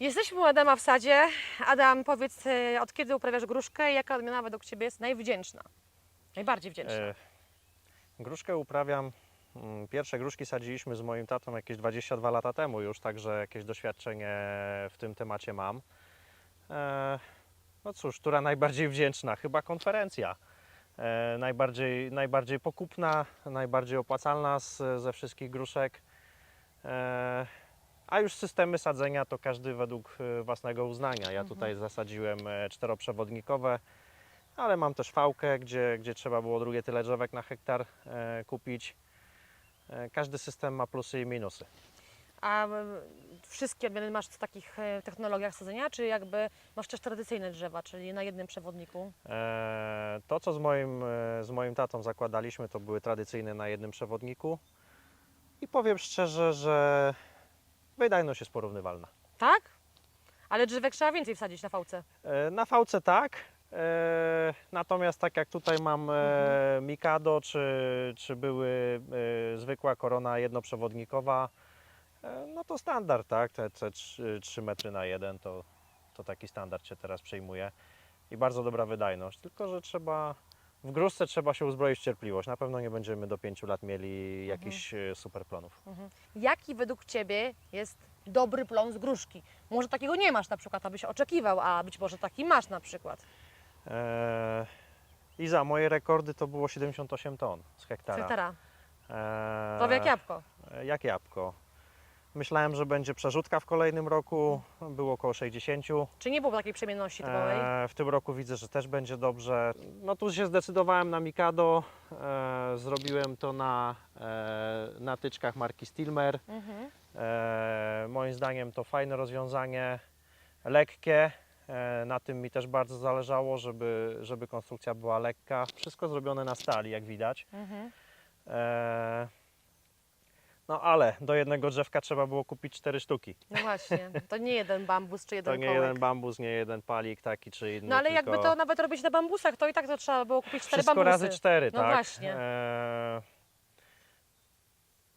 Jesteśmy u Adama w sadzie. Adam, powiedz, e, od kiedy uprawiasz gruszkę i jaka odmiana według Ciebie jest najwdzięczna? Najbardziej wdzięczna. E, gruszkę uprawiam. mm, Pierwsze gruszki sadziliśmy z moim tatą jakieś 22 lata temu już, także jakieś doświadczenie w tym temacie mam. E, no cóż, która najbardziej wdzięczna? Chyba konferencja. E, najbardziej, najbardziej pokupna, najbardziej opłacalna z, ze wszystkich gruszek. E, a już systemy sadzenia to każdy według e, własnego uznania. Ja tutaj zasadziłem e, czteroprzewodnikowe, ale mam też fałkę, gdzie, gdzie trzeba było drugie tyle drzewek na hektar e, kupić. Każdy system ma plusy i minusy. A wszystkie odmiany masz w takich technologiach sadzenia, czy jakby masz też tradycyjne drzewa, czyli na jednym przewodniku? To, co z moim, z moim tatą zakładaliśmy, to były tradycyjne na jednym przewodniku. I powiem szczerze, że wydajność jest porównywalna. Tak? Ale drzewek trzeba więcej wsadzić na fałce. E, Na fałce tak. E, natomiast tak jak tutaj mam e, Mikado, czy, czy były e, zwykła korona jednoprzewodnikowa, e, no to standard, tak? Te, te 3, 3 metry na 1 to, to taki standard się teraz przyjmuje. I bardzo dobra wydajność. Tylko, że trzeba w gruszce trzeba się uzbroić w cierpliwość. Na pewno nie będziemy do 5 lat mieli jakichś e, super plonów. Jaki według Ciebie jest dobry plon z gruszki? Może takiego nie masz na przykład, abyś oczekiwał, a być może taki masz na przykład. E, I za moje rekordy to było 78 ton z Z hektara. hektara. Eee, To jak jabłko. e, Jak jabłko. Myślałem, że będzie przerzutka w kolejnym roku, było około 60. Czy nie było takiej przemienności typowej? Eee, w tym roku widzę, że też będzie dobrze. No tu się zdecydowałem na Mikado. Eee, zrobiłem to na, eee, na tyczkach marki Stilmer. Mhm. Eee, moim zdaniem to fajne rozwiązanie, lekkie. Eee, na tym mi też bardzo zależało, żeby, żeby konstrukcja była lekka. Wszystko zrobione na stali, jak widać. Mhm. Eee, no ale do jednego drzewka trzeba było kupić cztery sztuki. No właśnie, to nie jeden bambus czy jeden To nie kołek. jeden bambus, nie jeden palik taki czy inny. No ale tylko jakby to nawet robić na bambusach, to i tak to trzeba było kupić cztery Wszystko bambusy. razy cztery, No tak? właśnie. Eee,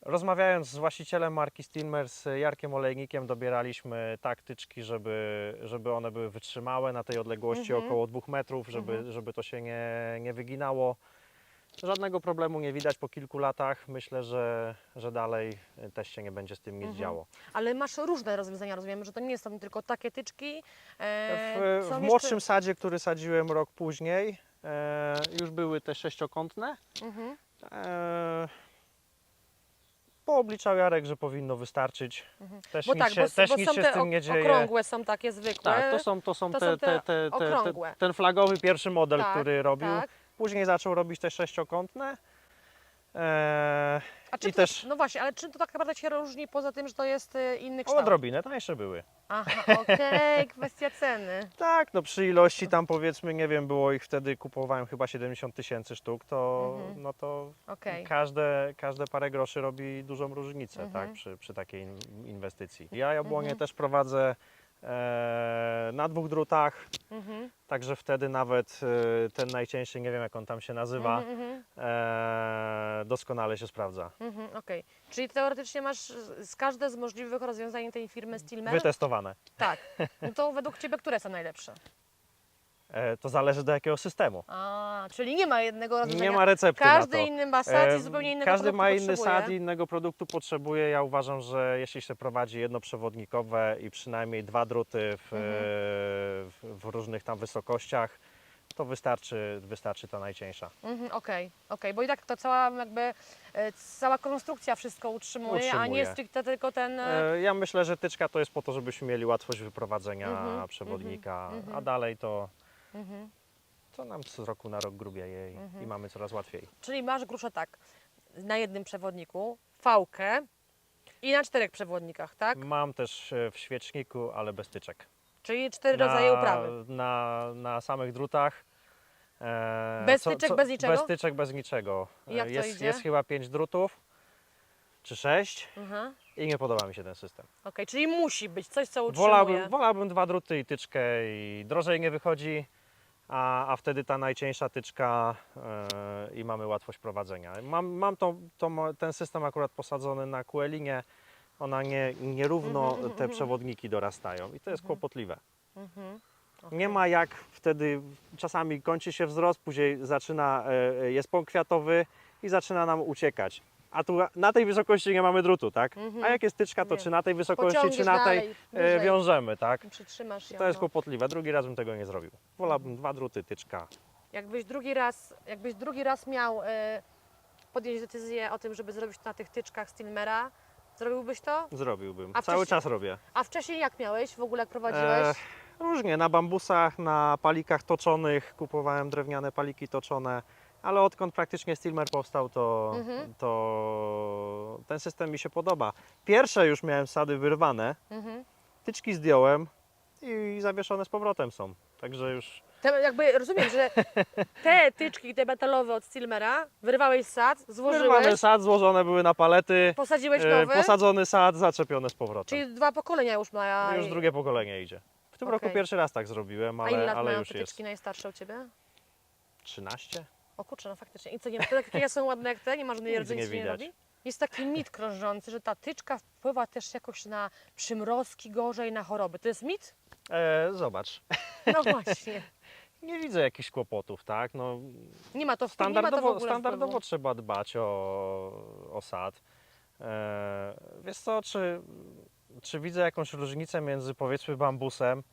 Rozmawiając z właścicielem marki Stilmer, z Jarkiem Olejnikiem, dobieraliśmy taktyczki, żeby, żeby one były wytrzymałe na tej odległości Mhm. około dwóch metrów, żeby, Mhm. żeby to się nie, nie wyginało. Żadnego problemu nie widać po kilku latach. Myślę, że, że dalej też się nie będzie z tym nic Mhm. działo. Ale masz różne rozwiązania, rozumiem, że to nie są tylko takie tyczki. E, W, są w jeszcze- młodszym sadzie, który sadziłem rok później, e, już były te sześciokątne. Mhm. E, poobliczał Jarek, że powinno wystarczyć. Mhm. Też Bo nic tak, się, bo, też bo nic są się te z tym nie ok- dzieje. okrągłe, są takie zwykłe. Tak, to są, to są, to te, są te te, te, te, te, okrągłe. ten flagowy pierwszy model, Tak, który robił. Tak. Później zaczął robić te sześciokątne. E, A czy I to, też- No właśnie, ale czy to tak naprawdę się różni poza tym, że to jest e, inny kształt? odrobinę tańsze były. Aha, okej, kwestia ceny. Tak, no przy ilości tam powiedzmy, nie wiem, było ich wtedy, kupowałem chyba 70 tysięcy sztuk, to, Mhm. no to Okej. każde, każde parę groszy robi dużą różnicę Mhm. tak, przy, przy takiej in- inwestycji. Ja jabłonie Mhm. też prowadzę na dwóch drutach, Mhm. także wtedy nawet e, ten najcieńszy, nie wiem jak on tam się nazywa, Mhm, mhm, e, doskonale się sprawdza. mhm, Okej. Czyli teoretycznie masz z każde z możliwych rozwiązań tej firmy Stilmer? Wytestowane. Tak. No to według Ciebie które są najlepsze? E, to zależy do jakiego systemu. A, czyli nie ma jednego rozwiązania. Nie ma recepty Każdy na to. inny ma sad i E, zupełnie innego Każdy produktu ma inny potrzebuje. sad i innego produktu potrzebuje. Ja uważam, że jeśli się prowadzi jednoprzewodnikowe i przynajmniej dwa druty w, Mhm. w, w różnych tam wysokościach, to wystarczy, wystarczy ta najcieńsza. Mhm, Okej, okej, bo i tak to cała jakby e, cała konstrukcja wszystko utrzymuje, a nie Utrzymuje. stricte tylko ten. e, E, Ja myślę, że tyczka to jest po to, żebyśmy mieli łatwość wyprowadzenia Mhm, przewodnika, mhm, mhm. a dalej to, Mhm. to nam z roku na rok grubieje i, Mhm. i mamy coraz łatwiej. Czyli masz gruszę tak, na jednym przewodniku, fałkę i na czterech przewodnikach, tak? Mam też e, w świeczniku, ale bez tyczek. Czyli cztery rodzaje uprawy. Na, na samych drutach. E, Bez tyczek, bez niczego? Bez tyczek, bez niczego. I jak to jest, idzie? jest chyba pięć drutów, czy sześć i nie podoba mi się ten system. Okej, czyli musi być coś, co utrzymuje. Wolałbym, wolałbym dwa druty i tyczkę i drożej nie wychodzi, a, a wtedy ta najcieńsza tyczka e, i mamy łatwość prowadzenia. Mam, mam to, to, ten system akurat posadzony na kuelinie, ona nie, nierówno Mhm, mhm, te mhm. przewodniki dorastają i to jest kłopotliwe. Nie ma jak wtedy, czasami kończy się wzrost, później zaczyna, e, jest pąk kwiatowy i zaczyna nam uciekać. A tu na tej wysokości nie mamy drutu, tak? Mhm. A jak jest tyczka, to Wiem. czy na tej wysokości, czy na tej dalej, e, wyżej. wiążemy, tak? Przytrzymasz ją. To jest no. kłopotliwe. Drugi raz bym tego nie zrobił. Wolałbym dwa druty, tyczka. Jakbyś drugi raz, jakbyś drugi raz miał e, podjąć decyzję o tym, żeby zrobić to na tych tyczkach Stilmera, zrobiłbyś to? Zrobiłbym. A Cały wcześniej- czas robię. A wcześniej jak miałeś? W ogóle jak prowadziłeś? E, różnie, na bambusach, na palikach toczonych, kupowałem drewniane paliki toczone, ale odkąd praktycznie Stilmer powstał, to, Mhm. to ten system mi się podoba. Pierwsze już miałem sady wyrwane, Mhm. tyczki zdjąłem i zawieszone z powrotem są. Także już Te, jakby rozumiem, że te tyczki, te metalowe od Stilmera, wyrwałeś sad, złożyłeś, wyrwany sad, złożone były na palety, posadziłeś e, nowy, posadzony sad, zaczepione z powrotem. czyli dwa pokolenia już ma. Już drugie pokolenie idzie. W tym roku Okej. pierwszy raz tak zrobiłem, A ile ale, lat ale mają już te jest tyczki najstarsze u Ciebie? 13. O kurczę, no faktycznie. I co, nie, te takie są ładne jak te? Nie ma żadnej Nic rdzy, nie nic się nie widać. robi? Jest taki mit krążący, że ta tyczka wpływa też jakoś na przymrozki gorzej, na choroby. To jest mit? E, zobacz, No właśnie. nie widzę jakichś kłopotów, tak? No, Nie ma to, wpływu- nie ma to w standardowo ogóle standardowo wpływu. trzeba dbać o, o sad. E, wiesz co, czy, czy widzę jakąś różnicę między powiedzmy bambusem,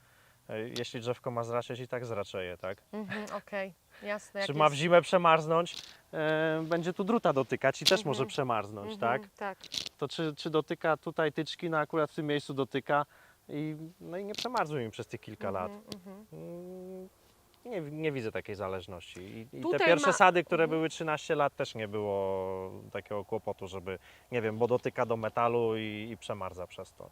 e, jeśli drzewko ma zraczeć i tak zraczeje, tak? Mhm, Okej, jasne. Czy ma w jest- zimę przemarznąć, e, będzie tu druta dotykać i też Mhm. może przemarznąć, Mhm, tak? Tak. To czy, czy dotyka tutaj tyczki, no akurat w tym miejscu dotyka i, no i nie przemarzły mi przez tych kilka lat. Mhm, mhm. Mm, Nie, nie widzę takiej zależności. I, i te pierwsze ma- sady, które Mhm. były 13 lat, też nie było takiego kłopotu, żeby, nie wiem, bo dotyka do metalu i, i przemarza przez to.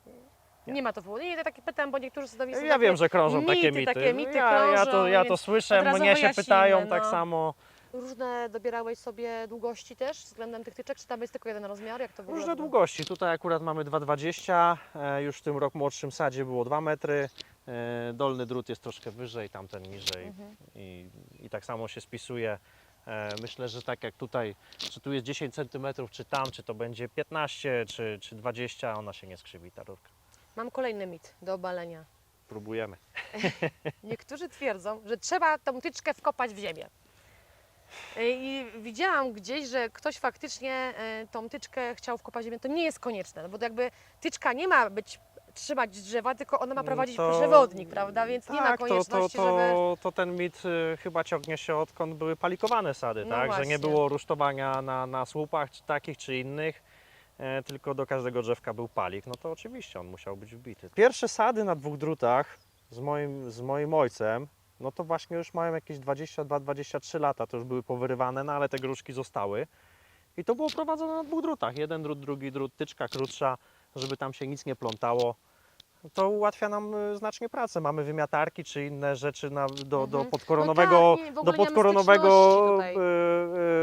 Nie. Nie ma to wpływu. Nie, to takie pytam, bo niektórzy sadownicy... Ja wiem, że krążą takie mity, mity. takie mity ja, ja, to, krążą, ja to słyszę, mnie się pytają tak no. samo. Różne dobierałeś sobie długości też względem tych tyczek, czy tam jest tylko jeden rozmiar? Jak to w ogóle Różne wygląda? długości. Tutaj akurat mamy 2,20. e, Już w tym roku młodszym sadzie było 2 metry. e, Dolny drut jest troszkę wyżej, tamten niżej. Mhm. I, I tak samo się spisuje. E, Myślę, że tak jak tutaj, czy tu jest 10 cm, czy tam, czy to będzie 15, czy, czy 20, ona się nie skrzywi ta rurka. Mam kolejny mit do obalenia. Próbujemy. Niektórzy twierdzą, że trzeba tą tyczkę wkopać w ziemię. E, I widziałam gdzieś, że ktoś faktycznie e, tą tyczkę chciał wkopać w ziemię. To nie jest konieczne, no bo jakby tyczka nie ma być trzymać drzewa, tylko ona ma prowadzić No To- przewodnik, prawda? Więc nie ma tak, to, to, konieczności, to, żeby... to ten mit y, chyba ciągnie się odkąd były palikowane sady, No tak? Że nie właśnie. było rusztowania na, na słupach czy takich czy innych, tylko do każdego drzewka był palik. No to oczywiście on musiał być wbity. Pierwsze sady na dwóch drutach z moim, z moim ojcem, no to właśnie już mają jakieś 22-23 lata, to już były powyrywane, no ale te gruszki zostały. I to było prowadzone na dwóch drutach. Jeden drut, drugi drut, tyczka krótsza, żeby tam się nic nie plątało. To ułatwia nam y, znacznie pracę. Mamy wymiatarki czy inne rzeczy na, do, do Mhm. podkoronowego, No tak, do podkoronowego y,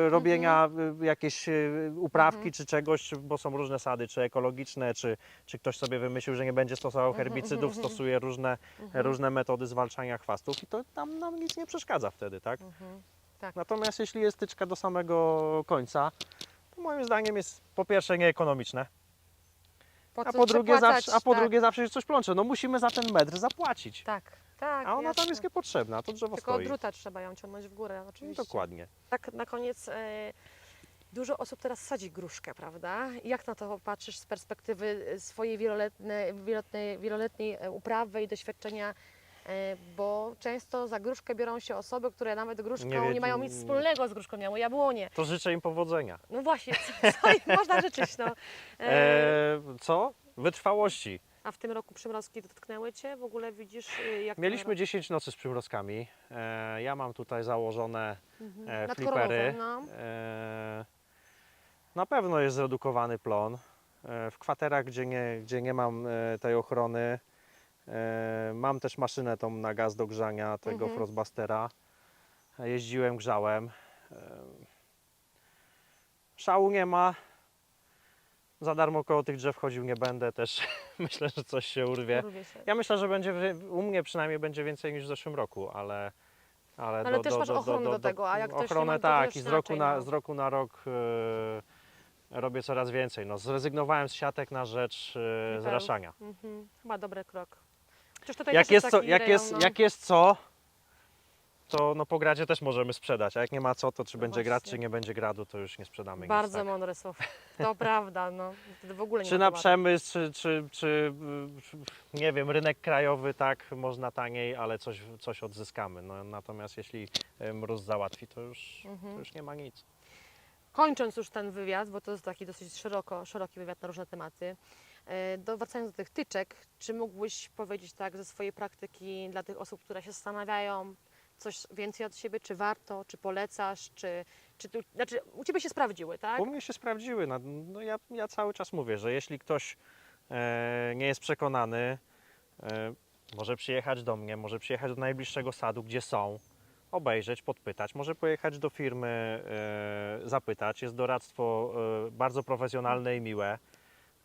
y, robienia jakieś y, uprawki Mhm. czy czegoś, bo są różne sady, czy ekologiczne, czy, czy ktoś sobie wymyślił, że nie będzie stosował Mhm, herbicydów, mhm, mhm. stosuje różne, Mhm, różne metody zwalczania chwastów i to tam nam nic nie przeszkadza wtedy, tak? mhm. Tak. Natomiast jeśli jest tyczka do samego końca, to moim zdaniem jest po pierwsze nieekonomiczne, Po a po, drugie przepłacać? zawsze, a po tak, drugie zawsze coś plącze. No musimy za ten metr zapłacić. Tak, tak. A ona tam jasne. jest niepotrzebna, to drzewo Tylko stoi. druta trzeba ją ciągnąć w górę, oczywiście. Dokładnie. Tak na koniec, e, dużo osób teraz sadzi gruszkę, prawda? Jak na to patrzysz z perspektywy e, swojej wieloletniej, wieloletniej, wieloletniej uprawy i doświadczenia? E, bo często za gruszkę biorą się osoby, które nawet gruszką Nie nie, mają nic wspólnego z gruszką, miały jabłonie. To życzę im powodzenia. No właśnie, co, co im można życzyć, no. E, E, co? Wytrwałości. a w tym roku przymrozki dotknęły Cię? W ogóle widzisz, e, jak Mieliśmy 10 nocy z przymrozkami. E, ja mam tutaj założone Mhm. e, flipery. No. E, na pewno jest zredukowany plon. E, w kwaterach, gdzie nie, gdzie nie mam e, tej ochrony, mam też maszynę tą na gaz do grzania tego Mhm. Frostbustera. E, Jeździłem, grzałem. E, szału nie ma. Za darmo koło tych drzew chodził nie będę też. Myślę, że coś się urwie. Się. Ja myślę, że będzie u mnie przynajmniej będzie więcej niż w zeszłym roku, ale. Ale, Ale też masz ochronę do tego, a jak ochronę tak i z roku, na, no. z roku na rok robię coraz więcej. No, zrezygnowałem z siatek na rzecz e, Pełn. zraszania. Mhm. Chyba dobry krok. Chociaż tutaj Jak też jest, co, taki jak, rejon, jest, no. jak jest co, to no, po gradzie też możemy sprzedać, a jak nie ma co, to czy No będzie grad, właśnie. czy nie będzie gradu, to już nie sprzedamy Bardzo nic. Tak. mądre słowa. To prawda, no. Wtedy w ogóle nie Czy ma na tematu. przemysł, czy, czy, czy y, nie wiem, rynek krajowy, tak, można taniej, ale coś, coś odzyskamy. No, natomiast jeśli y, mróz załatwi, to już, Mhm. to już nie ma nic. Kończąc już ten wywiad, bo to jest taki dosyć szeroko, szeroki wywiad na różne tematy, do, wracając do tych tyczek, czy mógłbyś powiedzieć tak ze swojej praktyki dla tych osób, które się zastanawiają, coś więcej od siebie, czy warto, czy polecasz, czy, czy tu, znaczy u Ciebie się sprawdziły, tak? U mnie się sprawdziły. No, no ja, ja cały czas mówię, że jeśli ktoś e, nie jest przekonany, e, może przyjechać do mnie, może przyjechać do najbliższego sadu, gdzie są, obejrzeć, podpytać, może pojechać do firmy, e, zapytać. Jest doradztwo e, bardzo profesjonalne i miłe.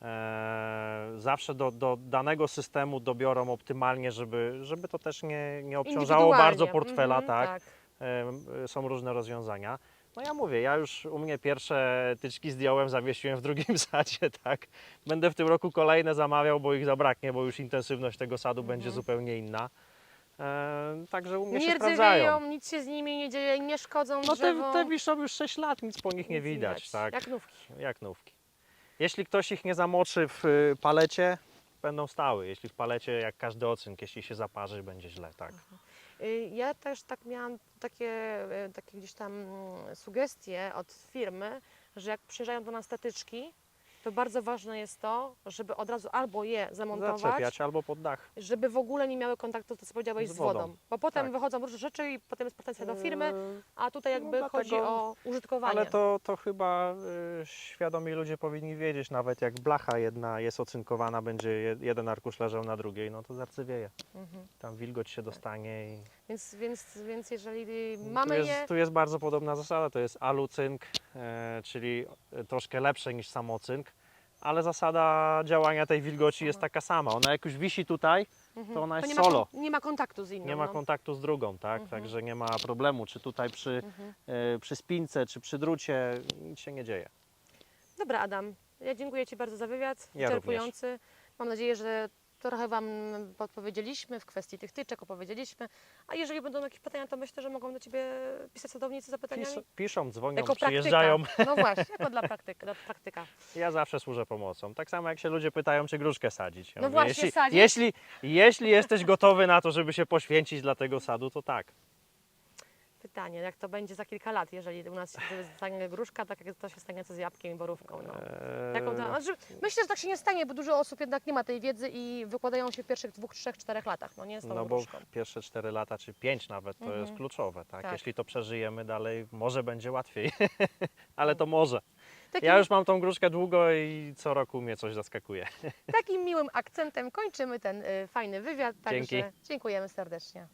E, zawsze do, do danego systemu dobiorą optymalnie, żeby, żeby to też nie, nie obciążało bardzo portfela, Mhm, tak. Em, są różne rozwiązania. No ja mówię, ja już u mnie pierwsze tyczki zdjąłem, zawiesiłem w drugim sadzie, tak. Będę w tym roku kolejne zamawiał, bo ich zabraknie, bo już intensywność tego sadu będzie zupełnie inna. E, także u mnie się Nie sprawdzają. rdzewieją, nic się z nimi nie dzieje, nie szkodzą No te, te wiszą już 6 lat, nic po nich nie widać, tak. Jak nówki. Jak nówki. Jeśli ktoś ich nie zamoczy w y, palecie, będą stały. Jeśli w palecie, jak każdy ocynk, jeśli się zaparzy, będzie źle, tak. Y, Ja też tak miałam takie, y, takie gdzieś tam mm, sugestie od firmy, że jak przyjeżdżają do nas statyczki, to bardzo ważne jest to, żeby od razu albo je zamontować, Zaczepiać albo pod dach. żeby w ogóle nie miały kontaktu, to co powiedziałeś, Z z wodą. wodą. Bo potem Tak. wychodzą różne rzeczy i potem jest pretensja do firmy, Eee, a tutaj no jakby dlatego- chodzi o użytkowanie. Ale to, to chyba y, świadomi ludzie powinni wiedzieć, nawet jak blacha jedna jest ocynkowana, będzie je- jeden arkusz leżał na drugiej, no to zarcywieje. Mhm. Tam wilgoć się dostanie i Więc, więc, więc jeżeli tu mamy jest, je, tu jest bardzo podobna zasada, to jest alucynk, czyli troszkę lepsze niż samocynk, ale zasada działania tej wilgoci jest taka sama. Ona jak już wisi tutaj, mhm, to ona jest nie ma, solo. kon- nie ma kontaktu z inną. nie ma no. kontaktu z drugą, tak? Mhm. Także nie ma problemu, czy tutaj przy, Mhm. e, przy spince, czy przy drucie, nic się nie dzieje. Dobra, Adam, ja dziękuję Ci bardzo za wywiad, Ja wyczerpujący. Mam nadzieję, że trochę Wam podpowiedzieliśmy w kwestii tych tyczek, opowiedzieliśmy. A jeżeli będą jakieś pytania, to myślę, że mogą do Ciebie pisać sadownicy z zapytaniami. Pis, piszą, dzwonią, Jako praktyka. przyjeżdżają. No właśnie, jako dla praktyka. Dla praktyka. Ja zawsze służę pomocą. Tak samo jak się ludzie pytają, czy gruszkę sadzić. Ja No właśnie, jeśli, sadzić? jeśli, jeśli jesteś gotowy na to, żeby się poświęcić dla tego sadu, to tak. Pytanie, jak to będzie za kilka lat, jeżeli u nas się stanie gruszka, tak jak to się stanie co z jabłkiem i borówką. No. Eee, Jaką to, znaczy, myślę, że tak się nie stanie, bo dużo osób jednak nie ma tej wiedzy i wykładają się w pierwszych dwóch, trzech, czterech latach, no nie tą No bo pierwsze 4 lata czy 5 nawet to Mhm. jest kluczowe, tak? Tak. Jeśli to przeżyjemy dalej, może będzie łatwiej. Ale to może. Takim, Ja już mam tą gruszkę długo i co roku mnie coś zaskakuje. takim miłym akcentem kończymy ten y, fajny wywiad, także Dzięki. dziękujemy serdecznie.